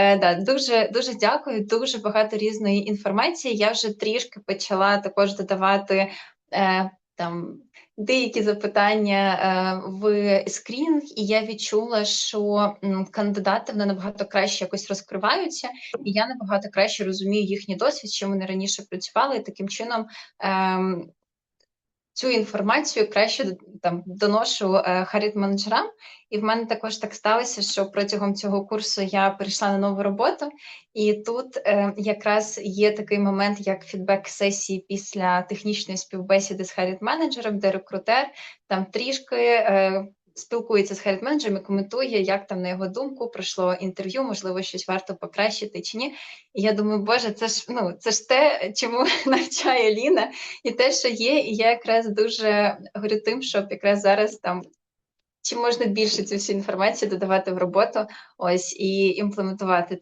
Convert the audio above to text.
Е, да, дуже дуже дякую. Дуже багато різної інформації. Я вже трішки почала також додавати е, там деякі запитання е, в скрінінг, і я відчула, що м, кандидати вони набагато краще якось розкриваються, і я набагато краще розумію їхній досвід, чим вони раніше працювали. І таким чином. Е, Цю інформацію краще там доношу е, харіт менеджерам, і в мене також так сталося, що протягом цього курсу я перейшла на нову роботу, і тут е, якраз є такий момент, як фідбек сесії після технічної співбесіди з харіт менеджером, де рекрутер там трішки. Е, Спілкується з хейт менеджером і коментує, як там на його думку пройшло інтерв'ю, можливо, щось варто покращити чи ні. І я думаю, боже, це ж ну це ж те, чому навчає Ліна, і те, що є, і я якраз дуже говорю тим, щоб якраз зараз там чим можна більше цю всю інформацію додавати в роботу, ось і імплементувати.